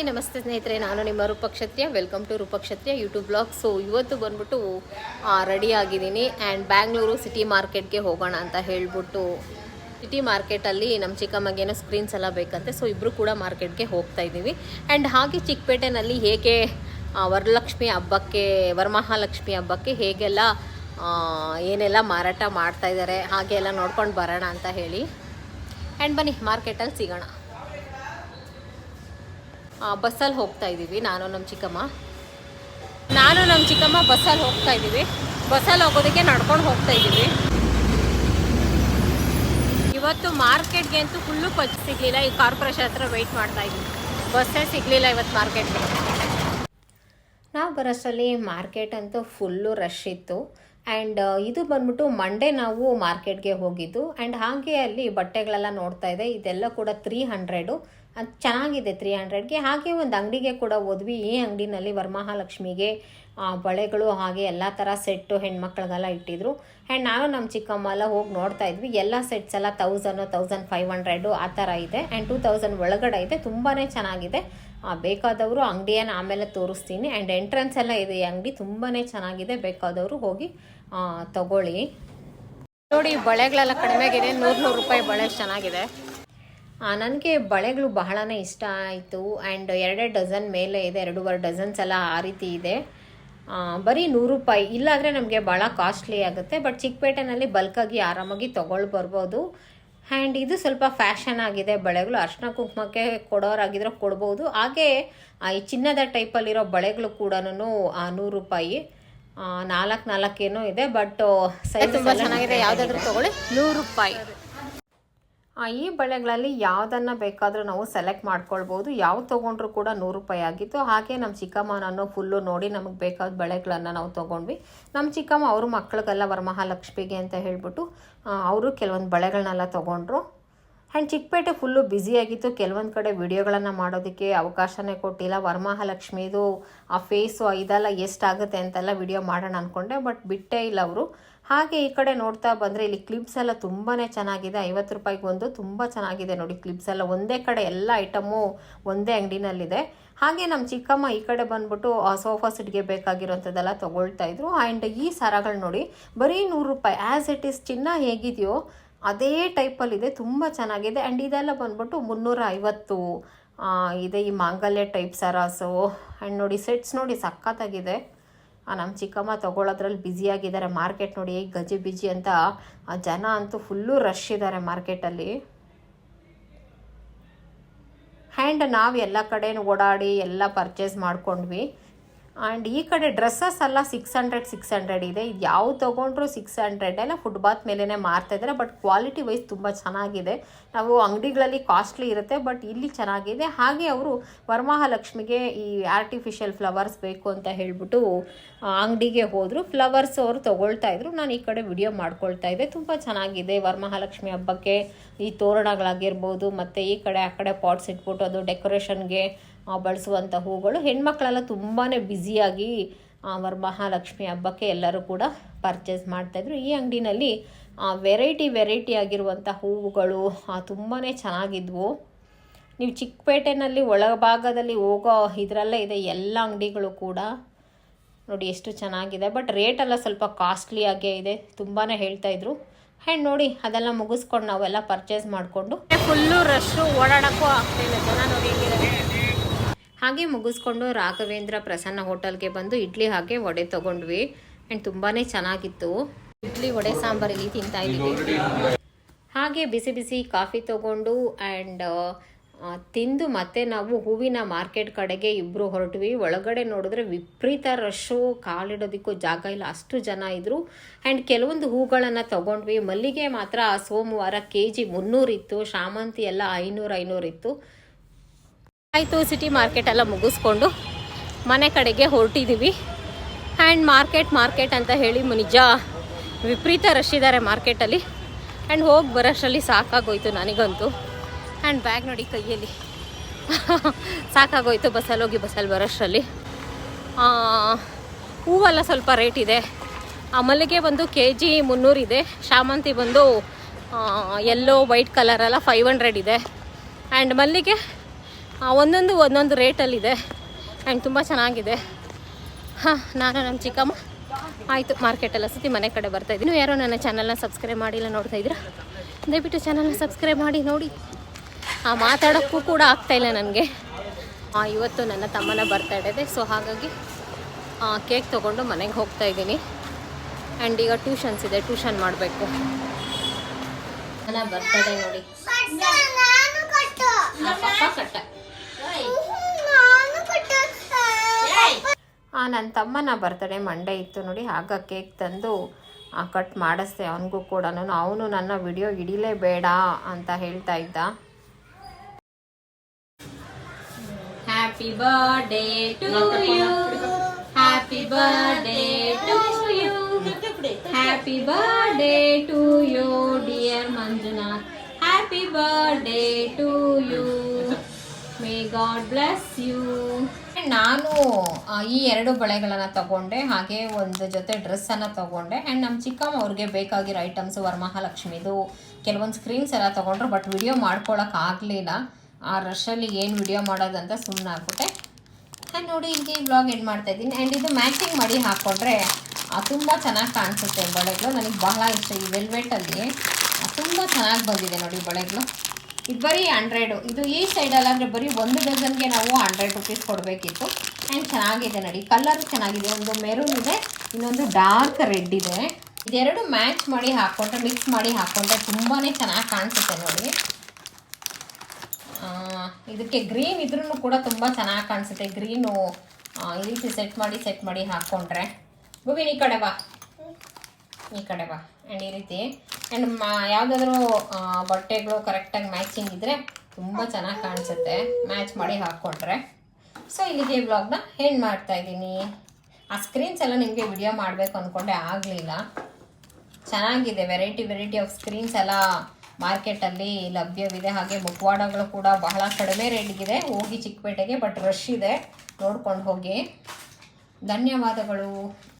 Hi, ನಮಸ್ತೆ ಸ್ನೇಹಿತರೆ. ನಾನು ನಿಮ್ಮ Roopakshatriya welcome to Roopakshatriya YouTube blog so ಇವತ್ತು ಬಂದ್ಬಿಟ್ಟು ರೆಡಿ ಆಗಿದ್ದೀನಿ. ಆ್ಯಂಡ್ ಬ್ಯಾಂಗ್ಳೂರು ಸಿಟಿ ಮಾರ್ಕೆಟ್ಗೆ ಹೋಗೋಣ ಅಂತ ಹೇಳ್ಬಿಟ್ಟು ಸಿಟಿ ಮಾರ್ಕೆಟಲ್ಲಿ ನಮ್ಮ ಚಿಕ್ಕಮ್ಮಗೇನೋ ಸ್ಕ್ರೀನ್ಸ್ ಎಲ್ಲ ಬೇಕಂತೆ. ಸೊ ಇಬ್ಬರು ಕೂಡ ಮಾರ್ಕೆಟ್ಗೆ ಹೋಗ್ತಾ ಇದ್ದೀವಿ. ಆ್ಯಂಡ್ ಹಾಗೆ ಚಿಕ್ಕಪೇಟೆನಲ್ಲಿ ಹೇಗೆ ವರಲಕ್ಷ್ಮಿ ಹಬ್ಬಕ್ಕೆ, ವರಮಹಾಲಕ್ಷ್ಮಿ ಹಬ್ಬಕ್ಕೆ ಹೇಗೆಲ್ಲ ಏನೆಲ್ಲ ಮಾರಾಟ ಮಾಡ್ತಾ ಇದ್ದಾರೆ, ಹಾಗೆ ಎಲ್ಲ ನೋಡ್ಕೊಂಡು ಬರೋಣ ಅಂತ ಹೇಳಿ. ಆ್ಯಂಡ್ ಬನ್ನಿ ಮಾರ್ಕೆಟಲ್ಲಿ ಸಿಗೋಣ. ಬಸ್ಸಲ್ಲಿ ಹೋಗ್ತಾ ಇದ್ದೀವಿ. ನಾನು ನಮ್ಮ ಚಿಕ್ಕಮ್ಮ. ನಾನು ನಮ್ಮ ಚಿಕ್ಕಮ್ಮ ಬಸ್ಸಲ್ಲಿ ಹೋಗ್ತಾ ಇದ್ದೀವಿ. ಬಸ್ಸಲ್ಲಿ ಹೋಗೋದಕ್ಕೆ ನಡ್ಕೊಂಡು ಹೋಗ್ತಾ ಇದ್ದೀವಿ. ಇವತ್ತು ಮಾರ್ಕೆಟ್ಗೆ ಅಂತೂ ಫುಲ್ಲು ಪಚ್ಚ ಸಿಗಲಿಲ್ಲ. ಈ ಕಾರ್ಪೊರೇಷನ್ ಹತ್ರ ವೆಯ್ಟ್ ಮಾಡ್ತಾ ಇದ್ದೀವಿ ಬಸ್ಸೇ ಸಿಗಲಿಲ್ಲ ಇವತ್ತು ಮಾರ್ಕೆಟ್ಗೆ. ನಾವು ಬರೋಷ್ಟರಲ್ಲಿ ಮಾರ್ಕೆಟ್ ಅಂತೂ ಫುಲ್ಲು ರಶ್ ಇತ್ತು. ಆ್ಯಂಡ್ ಇದು ಬಂದ್ಬಿಟ್ಟು ಮಂಡೇ ನಾವು ಮಾರ್ಕೆಟ್ಗೆ ಹೋಗಿದ್ದು. ಆ್ಯಂಡ್ ಹಾಗೆ ಅಲ್ಲಿ ಬಟ್ಟೆಗಳೆಲ್ಲ ನೋಡ್ತಾ ಇದೆ. ಇದೆಲ್ಲ ಕೂಡ ತ್ರೀ ಹಂಡ್ರೆಡು ಅದು ಚೆನ್ನಾಗಿದೆ ತ್ರೀ ಹಂಡ್ರೆಡ್ಗೆ ಹಾಗೆ ಒಂದು ಅಂಗಡಿಗೆ ಕೂಡ ಹೋದ್ವಿ. ಈ ಅಂಗಡಿನಲ್ಲಿ ವರಮಹಾಲಕ್ಷ್ಮಿಗೆ ಬಳೆಗಳು ಹಾಗೆ ಎಲ್ಲ ಥರ ಸೆಟ್ಟು ಹೆಣ್ಮಕ್ಳಿಗೆಲ್ಲ ಇಟ್ಟಿದ್ರು. ಆ್ಯಂಡ್ ನಾನು ನಮ್ಮ ಚಿಕ್ಕಮ್ಮ ಎಲ್ಲ ಹೋಗಿ ನೋಡ್ತಾ ಇದ್ವಿ. ಎಲ್ಲ ಸೆಟ್ಸ್ ಎಲ್ಲ ತೌಸಂಡು ತೌಸಂಡ್ ಫೈವ್ ಹಂಡ್ರೆಡು ಆ ಥರ ಇದೆ. ಆ್ಯಂಡ್ ಟೂ ತೌಸಂಡ್ ಒಳಗಡೆ ಇದೆ. ತುಂಬಾ ಚೆನ್ನಾಗಿದೆ. ಬೇಕಾದವರು ಅಂಗಡಿಯನ್ನು ಆಮೇಲೆ ತೋರಿಸ್ತೀನಿ. ಆ್ಯಂಡ್ ಎಂಟ್ರೆನ್ಸ್ ಎಲ್ಲ ಇದೆ ಈ ಅಂಗಡಿ. ತುಂಬಾ ಚೆನ್ನಾಗಿದೆ. ಬೇಕಾದವರು ಹೋಗಿ ತಗೊಳ್ಳಿ. ನೋಡಿ ಬಳೆಗಳೆಲ್ಲ ಕಡಿಮೆ ಕಡಿಮೆಗಿದೆ. ನೂರು ನೂರು ರೂಪಾಯಿ ಬಳೆ ಚೆನ್ನಾಗಿದೆ. ನನಗೆ ಬಳೆಗಳು ಬಹಳನೇ ಇಷ್ಟ ಆಯಿತು. ಆ್ಯಂಡ್ ಎರಡೆರಡು ಡಜನ್ ಮೇಲೆ ಇದೆ. ಎರಡೂವರೆ ಡಜನ್ಸ್ ಎಲ್ಲ ಆ ರೀತಿ ಇದೆ. ಬರೀ ನೂರು ರೂಪಾಯಿ. ಇಲ್ಲಾಂದರೆ ನಮಗೆ ಭಾಳ ಕಾಸ್ಟ್ಲಿ ಆಗುತ್ತೆ. ಬಟ್ ಚಿಕ್ಕಪೇಟೆನಲ್ಲಿ ಬಲ್ಕಾಗಿ ಆರಾಮಾಗಿ ತೊಗೊಳ್ ಬರ್ಬೋದು. ಆ್ಯಂಡ್ ಇದು ಸ್ವಲ್ಪ ಫ್ಯಾಷನ್ ಆಗಿದೆ. ಬಳೆಗಳು ಅರ್ಶಿನ ಕುಂಕುಮಕ್ಕೆ ಕೊಡೋರಾಗಿದ್ರೆ ಕೊಡ್ಬೋದು. ಹಾಗೆ ಈ ಚಿನ್ನದ ಟೈಪಲ್ಲಿರೋ ಬಳೆಗಳು ಕೂಡ ನೂರು ರೂಪಾಯಿ ನಾಲ್ಕು ಏನೋ ಇದೆ. ಬಟ್ ಸೈಜ್ ತುಂಬ ಚೆನ್ನಾಗಿದೆ. ಯಾವುದಾದ್ರೂ ತೊಗೊಳ್ಳಿ. ನೂರು ರೂಪಾಯಿ. ಈ ಬಳೆಗಳಲ್ಲಿ ಯಾವುದನ್ನು ಬೇಕಾದರೂ ನಾವು ಸೆಲೆಕ್ಟ್ ಮಾಡ್ಕೊಳ್ಬೋದು. ಯಾವ್ದು ತೊಗೊಂಡ್ರು ಕೂಡ ನೂರು ರೂಪಾಯಿ ಆಗಿತ್ತು. ಹಾಗೆ ನಮ್ಮ ಚಿಕ್ಕಮ್ಮನನ್ನು ಫುಲ್ಲು ನೋಡಿ ನಮಗೆ ಬೇಕಾದ ಬಳೆಗಳನ್ನು ನಾವು ತೊಗೊಂಡ್ವಿ. ನಮ್ಮ ಚಿಕ್ಕಮ್ಮ ಅವ್ರ ಮಕ್ಳಿಗೆಲ್ಲ ವರಮಹಾಲಕ್ಷ್ಮಿಗೆ ಅಂತ ಹೇಳ್ಬಿಟ್ಟು ಅವರು ಕೆಲವೊಂದು ಬಳೆಗಳನ್ನೆಲ್ಲ ತೊಗೊಂಡ್ರು. ಆ್ಯಂಡ್ ಚಿಕ್ಕಪೇಟೆ ಫುಲ್ಲು ಬ್ಯುಸಿಯಾಗಿತ್ತು ಕೆಲವೊಂದು ಕಡೆ ವಿಡಿಯೋಗಳನ್ನು ಮಾಡೋದಕ್ಕೆ ಅವಕಾಶನೇ ಕೊಟ್ಟಿಲ್ಲ. ವರಮಹಾಲಕ್ಷ್ಮಿದು, ಆ ಫೇಸು ಇದೆಲ್ಲ ಎಷ್ಟಾಗುತ್ತೆ ಅಂತೆಲ್ಲ ವಿಡಿಯೋ ಮಾಡೋಣ ಅಂದ್ಕೊಂಡೆ ಬಟ್ ಬಿಟ್ಟೇ ಇಲ್ಲ ಅವರು. ಹಾಗೆ ಈ ಕಡೆ ನೋಡ್ತಾ ಬಂದರೆ ಇಲ್ಲಿ ಕ್ಲಿಪ್ಸ್ ಎಲ್ಲ ತುಂಬಾ ಚೆನ್ನಾಗಿದೆ. ಐವತ್ತು ರೂಪಾಯಿಗೆ ಒಂದು ತುಂಬ ಚೆನ್ನಾಗಿದೆ ನೋಡಿ ಕ್ಲಿಪ್ಸ್ ಎಲ್ಲ. ಒಂದೇ ಕಡೆ ಎಲ್ಲ ಐಟಮು ಒಂದೇ ಅಂಗಡಿನಲ್ಲಿದೆ. ಹಾಗೆ ನಮ್ಮ ಚಿಕ್ಕಮ್ಮ ಈ ಕಡೆ ಬಂದ್ಬಿಟ್ಟು ಆ ಸೋಫಾ ಸೆಟ್ಗೆ ಬೇಕಾಗಿರೋಂಥದ್ದೆಲ್ಲ ತೊಗೊಳ್ತಾ ಇದ್ರು. ಆ್ಯಂಡ್ ಈ ಸರಗಳು ನೋಡಿ ಬರೀ ನೂರು ರೂಪಾಯಿ ಆ್ಯಸ್ ಇಟ್ ಈಸ್ ಚಿನ್ನ ಹೇಗಿದೆಯೋ ಅದೇ ಟೈಪಲ್ಲಿದೆ ತುಂಬ ಚೆನ್ನಾಗಿದೆ. ಆ್ಯಂಡ್ ಇದೆಲ್ಲ ಬಂದ್ಬಿಟ್ಟು ಮುನ್ನೂರ ಐವತ್ತು ಇದೆ ಈ ಮಾಂಗಲ್ಯ ಟೈಪ್ ಸರಾಸು. ಆ್ಯಂಡ್ ನೋಡಿ ಸೆಟ್ಸ್ ನೋಡಿ ಸಖತ್ತಾಗಿದೆ. ಆ, ನಮ್ಮ ಚಿಕ್ಕಮ್ಮ ತೊಗೊಳ್ಳೋದ್ರಲ್ಲಿ ಬ್ಯುಸಿಯಾಗಿದ್ದಾರೆ ಮಾರ್ಕೆಟ್ ನೋಡಿ ಗಜಿ ಬಿಜಿ ಅಂತ. ಆ ಜನ ಅಂತೂ ಫುಲ್ಲು ರಶ್ ಇದ್ದಾರೆ ಮಾರ್ಕೆಟಲ್ಲಿ ಆ್ಯಂಡ್ ನಾವು ಎಲ್ಲ ಕಡೆಯೂ ಓಡಾಡಿ ಎಲ್ಲ ಪರ್ಚೇಸ್ ಮಾಡ್ಕೊಂಡ್ವಿ. ಆ್ಯಂಡ್ ಈ ಕಡೆ ಡ್ರೆಸ್ಸಸ್ ಎಲ್ಲ ಸಿಕ್ಸ್ ಹಂಡ್ರೆಡ್ ಸಿಕ್ಸ್ ಹಂಡ್ರೆಡ್ ಇದೆ. ಇದು ಯಾವ ತೊಗೊಂಡ್ರು ಸಿಕ್ಸ್ ಹಂಡ್ರೆಡ್ ಎಲ್ಲ ಫುಟ್ಬಾತ್ ಮೇಲೇ ಮಾರ್ತಾ ಇದ್ದಾರೆ ಬಟ್ ಕ್ವಾಲಿಟಿ ವೈಸ್ ತುಂಬ ಚೆನ್ನಾಗಿದೆ. ನಾವು ಅಂಗಡಿಗಳಲ್ಲಿ ಕಾಸ್ಟ್ಲಿ ಇರುತ್ತೆ ಬಟ್ ಇಲ್ಲಿ ಚೆನ್ನಾಗಿದೆ. ಹಾಗೆ ಅವರು ವರಮಹಾಲಕ್ಷ್ಮಿಗೆ ಈ ಆರ್ಟಿಫಿಷಿಯಲ್ ಫ್ಲವರ್ಸ್ ಬೇಕು ಅಂತ ಹೇಳ್ಬಿಟ್ಟು ಅಂಗಡಿಗೆ ಹೋದರು. ಫ್ಲವರ್ಸ್ ಅವರು ತೊಗೊಳ್ತಾ ಇದ್ರು. ನಾನು ಈ ಕಡೆ ವಿಡಿಯೋ ಮಾಡ್ಕೊಳ್ತಾ ಇದ್ದೆ. ತುಂಬ ಚೆನ್ನಾಗಿದೆ ವರಮಹಾಲಕ್ಷ್ಮಿ ಹಬ್ಬಕ್ಕೆ ಈ ತೋರಣಗಳಾಗಿರ್ಬೋದು, ಮತ್ತು ಈ ಕಡೆ ಆ ಕಡೆ ಪಾಟ್ಸ್ ಇಟ್ಬಿಟ್ಟು ಅದು ಡೆಕೋರೇಷನ್ಗೆ ಬಳಸುವಂಥ ಹೂಗಳು. ಹೆಣ್ಮಕ್ಳೆಲ್ಲ ತುಂಬಾ ಬ್ಯುಸಿಯಾಗಿ ವರಮಹಾಲಕ್ಷ್ಮಿ ಹಬ್ಬಕ್ಕೆ ಎಲ್ಲರೂ ಕೂಡ ಪರ್ಚೇಸ್ ಮಾಡ್ತಾಯಿದ್ರು ಈ ಅಂಗಡಿನಲ್ಲಿ ವೆರೈಟಿ ವೆರೈಟಿ ಆಗಿರುವಂಥ ಹೂವುಗಳು ತುಂಬಾ ಚೆನ್ನಾಗಿದ್ವು. ನೀವು ಚಿಕ್ಕಪೇಟೆನಲ್ಲಿ ಒಳಭಾಗದಲ್ಲಿ ಹೋಗೋ ಇದರಲ್ಲೇ ಇದೆ ಎಲ್ಲ ಅಂಗಡಿಗಳು ಕೂಡ. ನೋಡಿ ಎಷ್ಟು ಚೆನ್ನಾಗಿದೆ. ಬಟ್ ರೇಟೆಲ್ಲ ಸ್ವಲ್ಪ ಕಾಸ್ಟ್ಲಿ ಆಗೇ ಇದೆ ತುಂಬಾ ಹೇಳ್ತಾಯಿದ್ರು ಆ್ಯಂಡ್ ನೋಡಿ, ಅದೆಲ್ಲ ಮುಗಿಸ್ಕೊಂಡು ನಾವೆಲ್ಲ ಪರ್ಚೇಸ್ ಮಾಡಿಕೊಂಡು ಫುಲ್ಲು ರಶ್ಶು ಓಡಾಡೋಕ್ಕೂ ಆಗ್ತಾಯಿಲ್ಲ ಜನ ನೋಡಿ ಹಾಗೆ ಮುಗಿಸ್ಕೊಂಡು ರಾಘವೇಂದ್ರ ಪ್ರಸನ್ನ ಹೋಟೆಲ್ಗೆ ಬಂದು ಇಡ್ಲಿ ಹಾಗೆ ವಡೆ ತಗೊಂಡ್ವಿ. ಆ್ಯಂಡ್ ತುಂಬಾ ಚೆನ್ನಾಗಿತ್ತು. ಇಡ್ಲಿ ವಡೆ ಸಾಂಬಾರ್ ಇಲ್ಲಿ ತಿಂತಾ ಇದ್ದೀವಿ. ಹಾಗೆ ಬಿಸಿ ಬಿಸಿ ಕಾಫಿ ತಗೊಂಡು ಆ್ಯಂಡ್ ತಿಂದು ಮತ್ತೆ ನಾವು ಹೂವಿನ ಮಾರ್ಕೆಟ್ ಕಡೆಗೆ ಇಬ್ಬರು ಹೊರಟ್ವಿ. ಒಳಗಡೆ ನೋಡಿದ್ರೆ ವಿಪರೀತ ರಶ್ಶು ಕಾಲಿಡೋದಕ್ಕೂ ಜಾಗ ಇಲ್ಲ. ಅಷ್ಟು ಜನ ಇದ್ದರು ಆ್ಯಂಡ್ ಕೆಲವೊಂದು ಹೂಗಳನ್ನು ತಗೊಂಡ್ವಿ. ಮಲ್ಲಿಗೆ ಮಾತ್ರ ಸೋಮವಾರ ಕೆ ಜಿ ಮುನ್ನೂರಿತ್ತು. ಶಾಮಂತಿ ಎಲ್ಲ ಐನೂರು ಐನೂರಿತ್ತು. ಆಯಿತು ಸಿಟಿ ಮಾರ್ಕೆಟೆಲ್ಲ ಮುಗಿಸ್ಕೊಂಡು ಮನೆ ಕಡೆಗೆ ಹೊರಟಿದ್ದೀವಿ ಆ್ಯಂಡ್ ಮಾರ್ಕೆಟ್ ಮಾರ್ಕೆಟ್ ಅಂತ ಹೇಳಿ ನಿಜ ವಿಪರೀತ ರಶ್ ಇದ್ದಾರೆ ಮಾರ್ಕೆಟಲ್ಲಿ ಆ್ಯಂಡ್ ಹೋಗಿ ಬರೋಷ್ಟರಲ್ಲಿ ಸಾಕಾಗೋಯ್ತು ನನಗಂತೂ. ಆ್ಯಂಡ್ ಬ್ಯಾಗ್ ನೋಡಿ ಕೈಯಲ್ಲಿ. ಸಾಕಾಗೋಯ್ತು ಬಸ್ಸಲ್ಲಿ ಹೋಗಿ, ಬಸ್ಸಲ್ಲಿ ಬರೋಷ್ಟರಲ್ಲಿ ಹೂವೆಲ್ಲ ಸ್ವಲ್ಪ ರೇಟ್ ಇದೆ. ಆ ಮಲ್ಲಿಗೆ ಬಂದು ಕೆ ಜಿ ಮುನ್ನೂರಿದೆ ಶಾಮಂತಿ ಬಂದು ಎಲ್ಲೋ ವೈಟ್ ಕಲರೆಲ್ಲ ಫೈವ್ ಹಂಡ್ರೆಡ್ ಇದೆ. ಆ್ಯಂಡ್ ಮಲ್ಲಿಗೆ ಒಂದೊಂದು ಒಂದೊಂದು ರೇಟಲ್ಲಿದೆ. ಆ್ಯಂಡ್ ತುಂಬ ಚೆನ್ನಾಗಿದೆ. ಹಾಂ ನಾನು ನಮ್ಮ ಚಿಕ್ಕಮ್ಮ. ಆಯಿತು ಮಾರ್ಕೆಟಲ್ಲಿ ಸುತ್ತಿ ಮನೆ ಕಡೆ ಬರ್ತಾ ಇದ್ದೀನಿ. ಯಾರೋ ನನ್ನ ಚಾನಲ್ನ ಸಬ್ಸ್ಕ್ರೈಬ್ ಮಾಡಿಲ್ಲ ನೋಡ್ತಾ ಇದ್ದೀರಾ? ದಯವಿಟ್ಟು ಚಾನಲ್ನ ಸಬ್ಸ್ಕ್ರೈಬ್ ಮಾಡಿ ನೋಡಿ. ಆ ಮಾತಾಡೋಕ್ಕೂ ಕೂಡ ಆಗ್ತಾಯಿಲ್ಲ ನನಗೆ. ಇವತ್ತು ನನ್ನ ತಮ್ಮನ ಬರ್ತಾ ಇದೆ. ಸೊ ಹಾಗಾಗಿ ಕೇಕ್ ತೊಗೊಂಡು ಮನೆಗೆ ಹೋಗ್ತಾ ಇದ್ದೀನಿ. ಆ್ಯಂಡ್ ಈಗ ಟ್ಯೂಷನ್ಸ್ ಇದೆ ಟ್ಯೂಷನ್ ಮಾಡಬೇಕು. ನನ್ನ ಇದೆ ನೋಡಿ. ಕಟ್ಟು ಪಪ್ಪ ಕಟ್ಟ ನಾನು ಕಟ್ಟು ಆ ನನ್ನ ತಮ್ಮನ ಬರ್ತಡೇ ಮಂಡೇ ಇತ್ತು ನೋಡಿ ಆಗ ಕೇಕ್ ತಂದು ಕಟ್ ಮಾಡಿಸ್ದೆ. ಅವನಿಗೂ ಕೂಡ ಅವನು ನನ್ನ ವಿಡಿಯೋ ಹಿಡಿಲೇಬೇಡ ಅಂತ ಹೇಳ್ತಾ ಇದ್ದ. Happy birthday to you happy birthday to you happy birthday to you dear Manjunath happy birthday to you may God bless you ನಾನು ಈ ಎರಡು ಬಳೆಗಳನ್ನು ತಗೊಂಡೆ, ಹಾಗೆ ಒಂದು ಜೊತೆ ಡ್ರೆಸ್ಸನ್ನು ತಗೊಂಡೆ. ಆ್ಯಂಡ್ ನಮ್ಮ ಚಿಕ್ಕಮ್ಮ ಅವ್ರಿಗೆ ಬೇಕಾಗಿರೋ ಐಟಮ್ಸ್ ವರಮಹಾಲಕ್ಷ್ಮಿದು. ಕೆಲವೊಂದು ಸ್ಕ್ರೀನ್ಸ್ ಎಲ್ಲ ತೊಗೊಂಡ್ರು ಬಟ್ ವಿಡಿಯೋ ಮಾಡ್ಕೊಳಕ್ಕೆ ಆಗಲಿಲ್ಲ. ಆ ರಶಲ್ಲಿ ಏನು ವಿಡಿಯೋ ಮಾಡೋದಂತ ಸುಮ್ಮನೆ ಆಗ್ಬಿಟ್ಟೆ. ಆ್ಯಂಡ್ ನೋಡಿ ಇಲ್ಲಿ ಬ್ಲಾಗ್ ಎಂಡ್ ಮಾಡ್ತಾ ಇದ್ದೀನಿ. ಆ್ಯಂಡ್ ಇದು ಮ್ಯಾಚಿಂಗ್ ಮಾಡಿ ಹಾಕ್ಕೊಂಡ್ರೆ ತುಂಬ ಚೆನ್ನಾಗಿ ಕಾಣಿಸುತ್ತೆ ಬಳೆಗಳು. ನನಗೆ ಬಹಳ ಇಷ್ಟ. ಈ ವೆಲ್ವೆಟಲ್ಲಿ ತುಂಬ ಚೆನ್ನಾಗಿ ಬಂದಿದೆ ನೋಡಿ ಬಳೆಗಳು. ಇದು ಬರೀ ಹಂಡ್ರೆಡು. ಇದು ಈ ಸೈಡಲ್ಲಾದರೆ ಬರೀ ಒಂದು ಡಜನ್ಗೆ ನಾವು ಹಂಡ್ರೆಡ್ ರುಪೀಸ್ ಕೊಡಬೇಕಿತ್ತು. ಆ್ಯಂಡ್ ಚೆನ್ನಾಗಿದೆ ನೋಡಿ. ಕಲರ್ ಚೆನ್ನಾಗಿದೆ. ಒಂದು ಮೆರೂನ್ ಇದೆ, ಇನ್ನೊಂದು ಡಾರ್ಕ್ ರೆಡ್ ಇದೆ. ಇದೆರಡು ಮ್ಯಾಚ್ ಮಾಡಿ ಹಾಕ್ಕೊಂಡ್ರೆ ಮಿಕ್ಸ್ ಮಾಡಿ ಹಾಕ್ಕೊಂಡ್ರೆ ತುಂಬಾ ಚೆನ್ನಾಗಿ ಕಾಣಿಸುತ್ತೆ ನೋಡಿ. ಇದಕ್ಕೆ ಗ್ರೀನ್ ಇದ್ರೂ ಕೂಡ ತುಂಬ ಚೆನ್ನಾಗಿ ಕಾಣಿಸುತ್ತೆ. ಗ್ರೀನು ಈ ರೀತಿ ಸೆಟ್ ಮಾಡಿ ಸೆಟ್ ಮಾಡಿ ಹಾಕ್ಕೊಂಡ್ರೆ ಗುಬಿನ್ ಈ ಕಡೆ ಬಾ. ಈ ಕಡೆ ಬಾ. ಆ್ಯಂಡ್ ಈ ರೀತಿ. ಆ್ಯಂಡ್ ಮಾ, ಯಾವುದಾದ್ರೂ ಬಟ್ಟೆಗಳು ಕರೆಕ್ಟಾಗಿ ಮ್ಯಾಚಿಂಗ್ ಇದ್ದರೆ ತುಂಬ ಚೆನ್ನಾಗಿ ಕಾಣಿಸುತ್ತೆ. ಮ್ಯಾಚ್ ಮಾಡಿ ಹಾಕ್ಕೊಟ್ರೆ ಸೊ ಇಲ್ಲಿಗೆ ವ್ಲಾಗ್ನ ಹೆಂಡ್ ಮಾಡ್ತಾ ಇದ್ದೀನಿ. ಆ ಸ್ಕ್ರೀನ್ಸ್ ಎಲ್ಲ ನಿಮಗೆ ವಿಡಿಯೋ ಮಾಡಬೇಕು ಅಂದ್ಕೊಂಡೆ ಆಗಲಿಲ್ಲ. ಚೆನ್ನಾಗಿದೆ. ವೆರೈಟಿ ವೆರೈಟಿ ಆಫ್ ಸ್ಕ್ರೀನ್ಸ್ ಎಲ್ಲ ಮಾರ್ಕೆಟಲ್ಲಿ ಲಭ್ಯವಿದೆ. ಹಾಗೆ ಮುಖವಾಡಗಳು ಕೂಡ ಬಹಳ ಕಡಿಮೆ ರೇಟ್ಗಿದೆ ಹೋಗಿ ಚಿಕ್ಕಪೇಟೆಗೆ ಬಟ್ ರಶ್ ಇದೆ. ನೋಡ್ಕೊಂಡು ಹೋಗಿ. ಧನ್ಯವಾದಗಳು.